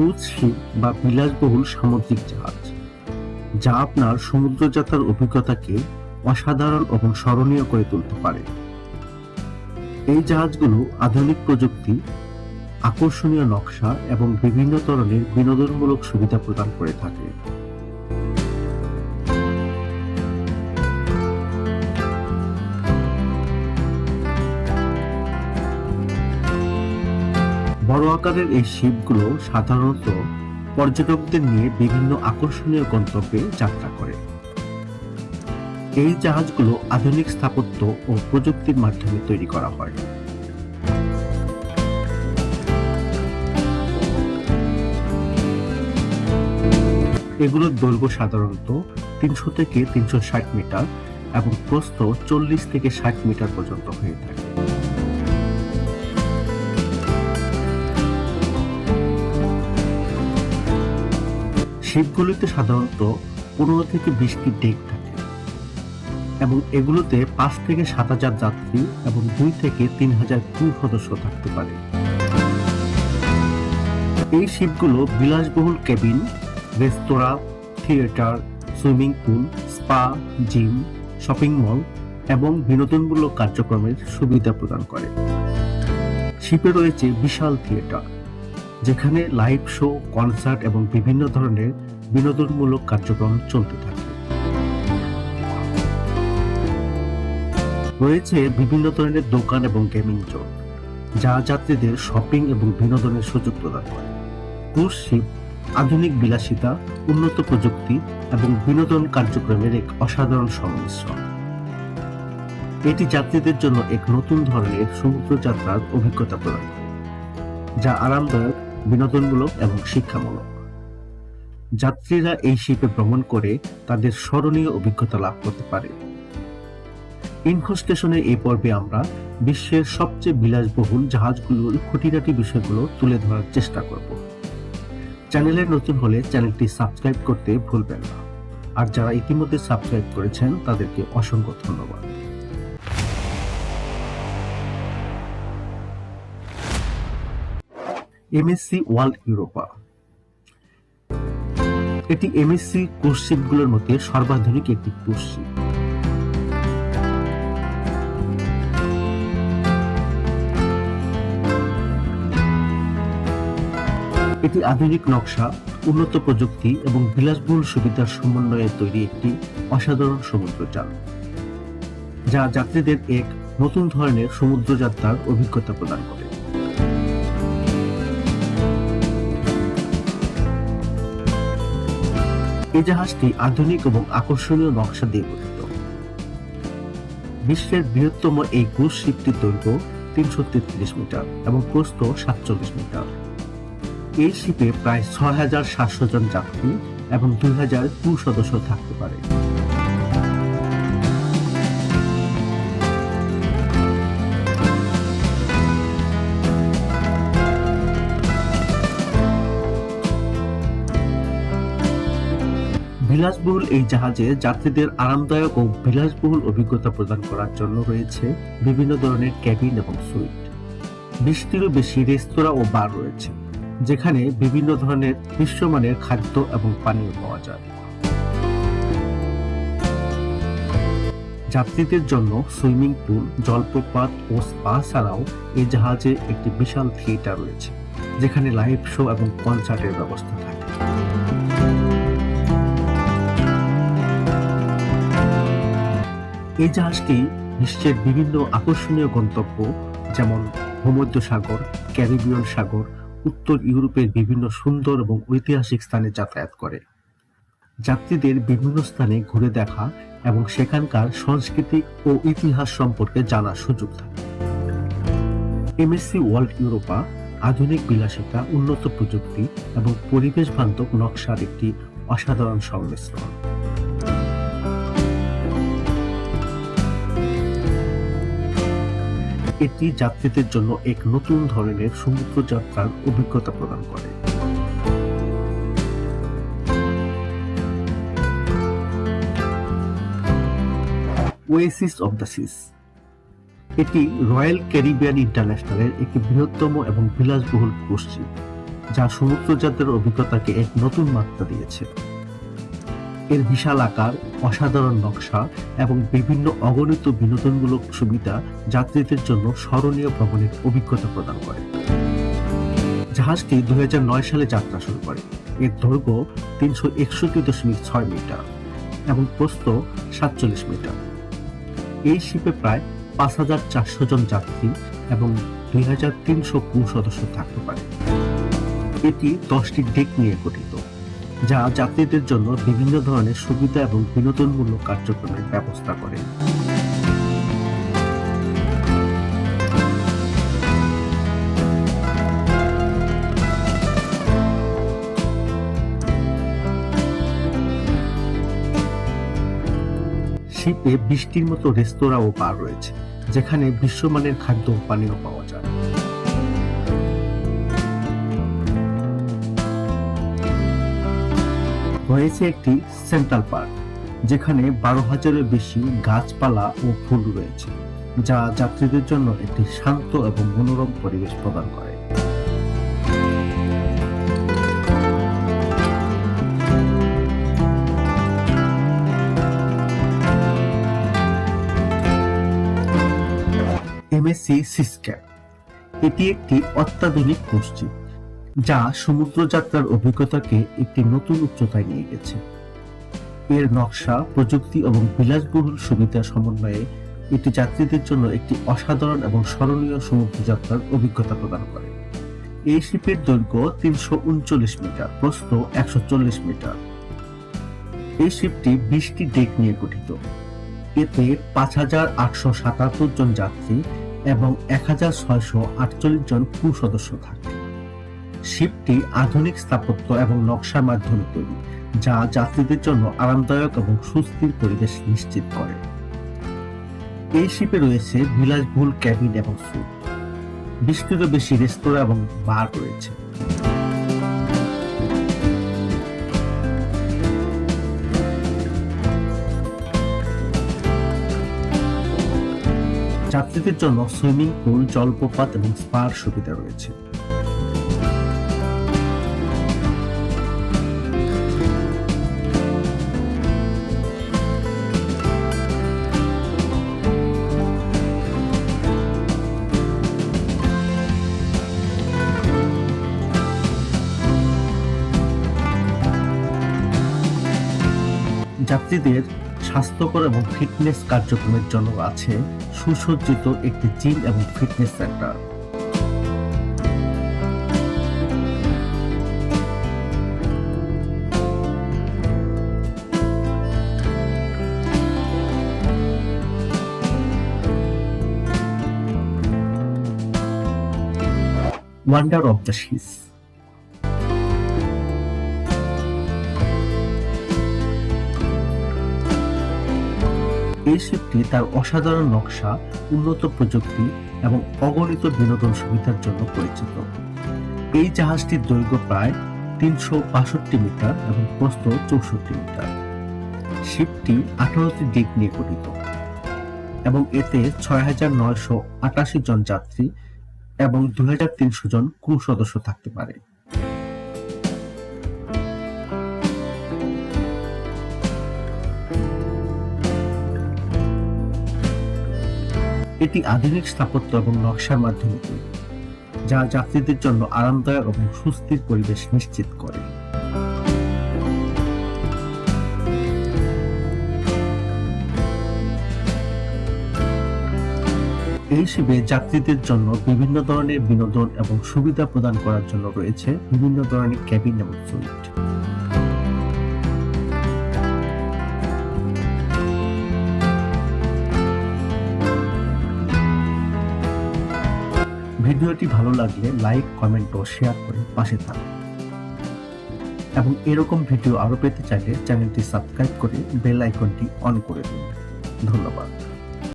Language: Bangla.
ক্রুজ শিপ বা বিলাসবহুল সামুদ্রিক জাহাজ, যা আপনার সমুদ্র যাত্রার অভিজ্ঞতাকে অসাধারণ এবং স্মরণীয় করে তুলতে পারে। এই জাহাজগুলো আধুনিক প্রযুক্তি, আকর্ষণীয় নকশা এবং বিভিন্ন ধরনের বিনোদনমূলক সুবিধা প্রদান করে থাকে। বড় আকারের এই শিপগুলো সাধারণত পর্যটকদের নিয়ে বিভিন্ন আকর্ষণীয় গন্তব্যে যাত্রা করে। এই জাহাজগুলো আধুনিক স্থাপত্য ও প্রযুক্তির মাধ্যমে তৈরি করা হয়। এগুলোর দৈর্ঘ্য সাধারণত তিনশো থেকে তিনশো ষাট মিটার এবং প্রস্থ চল্লিশ থেকে ষাট মিটার পর্যন্ত হয়ে থাকে। শিপগুলিতে সাধারণত পনেরো থেকে বিশটি ডেক থাকে। এবং এগুলোতে পাঁচ থেকে সাত হাজার যাত্রী এবং দুই থেকে তিন হাজার ক্রু সদস্য থাকতে পারে। এই শিপগুলো বিলাসবহুল কেবিন, রেস্তোরাঁ, theatre, swimming pool, spa, gym, shopping mall এবং বিনোদনমূলক কার্যক্রমের সুবিধা প্রদান করে। শিপে রয়েছে বিশাল থিয়েটার, যেখানে লাইভ শো, কনসার্ট এবং বিভিন্ন ধরনের বিনোদনমূলক কার্যক্রম চলতে থাকে রয়েছে বিভিন্ন ধরনের দোকান এবং গেমিং জোন, যা যাত্রীদের শপিং এবং বিনোদনের সুযোগ প্রদান করে। ক্রুজ শিপ আধুনিক বিলাসিতা, উন্নত প্রযুক্তি এবং বিনোদন কার্যক্রমের এক অসাধারণ সংমিশ্রণ। এটি যাত্রীদের জন্য এক নতুন ধরনের সমুদ্র যাত্রার অভিজ্ঞতা প্রদান করে, যা আরামদায়ক, বিনোদনমূলক এবং শিক্ষামূলক। যাত্রীরা এই শিপে ভ্রমণ করে তাদের স্মরণীয় অভিজ্ঞতা লাভ করতে পারে। ইনফো স্টেশনের এই পর্বে আমরা বিশ্বের সবচেয়ে বিলাসবহুল জাহাজগুলোর খুঁটিনাটি বিষয়গুলো তুলে ধরার চেষ্টা করব। চ্যানেলে নতুন হলে চ্যানেলটি সাবস্ক্রাইব করতে ভুলবেন না। আর যারা ইতিমধ্যে সাবস্ক্রাইব করেছেন, তাদেরকে অসংখ্য ধন্যবাদ। এমএসসি ওয়ার্ল্ড ইউরোপা এটি এমএসসি ক্রুজশিপগুলোর মধ্যে সর্বাধুনিক একটি ক্রুজশিপ এটি আধুনিক নকশা, উন্নত প্রযুক্তি এবং বিলাসবহুল সুবিধার সমন্বয়ে তৈরি একটি অসাধারণ সমুদ্রযান যা যাত্রীদের এক নতুন ধরনের সমুদ্রযাত্রার অভিজ্ঞতা প্রদান করে। এই জাহাজটি আধুনিক এবং আকর্ষণীয় নকশা দিয়ে গঠিত। বিশ্বের বৃহত্তম এই ক্রুজ শিপটির দৈর্ঘ্য তিনশো তেত্রিশ মিটার এবং প্রস্থ সাতচল্লিশ মিটার। এই শিপে প্রায় ছয় হাজার সাতশো জন যাত্রী এবং দুই হাজার সদস্য থাকতে পারে। বিলাসবহুল এই জাহাজে যাত্রীদের আরামদায়ক ও বিলাসবহুল অভিজ্ঞতা প্রদান করার জন্য রয়েছে বিভিন্ন ধরনের ক্যাবিন এবং সুইট। বিশটিরও বেশি রেস্তোরাঁ ও বার রয়েছে, যেখানে বিভিন্ন ধরনের বিশ্বমানের খাদ্য এবং পানীয় পাওয়া যায়। যাত্রীদের জন্য সুইমিং পুল, জলপ্রপাত ও স্পা ছাড়াও এই জাহাজে একটি বিশাল থিয়েটার রয়েছে, যেখানে লাইভ শো এবং কনসার্টের ব্যবস্থা থাকে। এই জাহাজটি বিশ্বের বিভিন্ন আকর্ষণীয় গন্তব্য, যেমন ভূমধ্য সাগর ক্যারিবিয়ান সাগর, উত্তর ইউরোপের বিভিন্ন সুন্দর এবং ঐতিহাসিক স্থানে যাতায়াত করে। যাত্রীদের বিভিন্ন স্থানে ঘুরে দেখা এবং সেখানকার সংস্কৃতি ও ইতিহাস সম্পর্কে জানার সুযোগ থাকে। এমএসসি ওয়ার্ল্ড ইউরোপা আধুনিক বিলাসিতা, উন্নত প্রযুক্তি এবং পরিবেশ বান্ধব নকশার একটি অসাধারণ সংমিশ্রণ। এটি যাত্রীদের জন্য এক নতুন ধরনের সমুদ্র যাত্রার অভিজ্ঞতা প্রদান করে। ওয়েসিস অব দ্য সিস এটি রয়্যাল ক্যারিবিয়ান ইন্টারন্যাশনালের একটি বৃহত্তম এবং বিলাসবহুল ক্রুজ যা সমুদ্রযাত্রার অভিজ্ঞতাকে এক নতুন মাত্রা দিয়েছে। এর বিশাল আকার, অসাধারণ নকশা এবং বিভিন্ন অগণিত বিনোদনমূলক সুবিধা যাত্রীদের জন্য স্মরণীয় ভ্রমণের অভিজ্ঞতা প্রদান করে। জাহাজটি দুই হাজার নয় সালে যাত্রা শুরু করে। এর দৈর্ঘ্য তিনশো একষট্টি দশমিক ছয় মিটার এবং প্রস্থ সাতচল্লিশ মিটার। এই শিপে প্রায় পাঁচ হাজার চারশো জন যাত্রী এবং দুই হাজার তিনশো ক্রু সদস্য থাকতে পারে। এটি দশটি ডেক নিয়ে গঠিত। যা যাত্রীদের জন্য বিভিন্ন ধরনের সুবিধা এবং বিনোদনমূলক কার্যক্রমের ব্যবস্থা করে। শীতে বৃষ্টির মতো রেস্তোরাঁ ও রয়েছে, যেখানে বিশ্বমানের খাদ্য পানীয় পাওয়া যায়। রয়েছে একটি সেন্ট্রাল পার্ক, যেখানে বারো হাজারের বেশি গাছপালা ও ফুল রয়েছে, যা যাত্রীদের জন্য একটি শান্ত এবং মনোরম পরিবেশ প্রদান করে। এমএসসি সিসক্যাপ এটি একটি অত্যাধুনিক মসজিদ। যা সমুদ্র যাত্রার অভিজ্ঞতাকে একটি নতুন উচ্চতায় নিয়ে গেছে। এর নকশা, প্রযুক্তি এবং বিলাসবহুল সুবিধা সমন্বয়ে এটি যাত্রীদের জন্য একটি অসাধারণ এবং স্মরণীয় সমুদ্র যাত্রার অভিজ্ঞতা প্রদান করে। এই শিপের দৈর্ঘ্য তিনশো উনচল্লিশ মিটার, প্রস্থ একশো চল্লিশ মিটার। এই শিপটি বিশটি ডেক নিয়ে গঠিত। এতে পাঁচ হাজার আটশো সাতাত্তর জন যাত্রী এবং এক হাজার ছয়শো আটচল্লিশ জন ক্রু সদস্য থাকে। শিপটি আধুনিক স্থাপত্য এবং নকশার মাধ্যমে তৈরি, যা যাত্রীদের জন্য আরামদায়ক এবং সুস্থির পরিবেশ নিশ্চিত করে। এই শিপে রয়েছে বিলাসবহুল ক্যাবিন এবং সুট বিস্তৃত বেশি রেস্তোরাঁ এবং বার রয়েছে। যাত্রীদের জন্য সুইমিং পুল, জলপ্রপাত এবং স্পার সুবিধা রয়েছে। যাত্রীদের স্বাস্থ্যকর এবং ফিটনেস কার্যক্রমের জন্য আছে সুসজ্জিত একটি জিম এবং fitness centre. Wonder of the Seas এই শিপটি তার অসাধারণ নকশা, উন্নত প্রযুক্তি এবং অগণিত বিনোদন সুবিধার জন্য পরিচিত। এই জাহাজটির দৈর্ঘ্য প্রায় তিনশো বাষট্টি মিটার এবং প্রস্থ চৌষট্টি মিটার। শিপটি আঠারোটি দিক নিয়ে গঠিত এবং এতে ছয় হাজার নয়শো আটাশি জন যাত্রী এবং দুই হাজার তিনশো জন ক্রু সদস্য থাকতে পারে। এটি আধুনিক স্থাপত্য এবং নকশার মাধ্যমে তৈরি, যা যাত্রীদের জন্য আরামদায়ক এবং সুস্থির পরিবেশ নিশ্চিত করে। এই শিবে যাত্রীদের জন্য বিভিন্ন ধরনের বিনোদন এবং সুবিধা প্রদান করার জন্য রয়েছে বিভিন্ন ধরনের ক্যাবিন এবং সুইট। ভিডিওটি ভালো লাগলে লাইক কমেন্ট ও শেয়ার করে পাশে থাকুন। এবং এরকম ভিডিও আরও পেতে চাইলে চ্যানেলটি সাবস্ক্রাইব করে বেল আইকনটি অন করে দিন। ধন্যবাদ।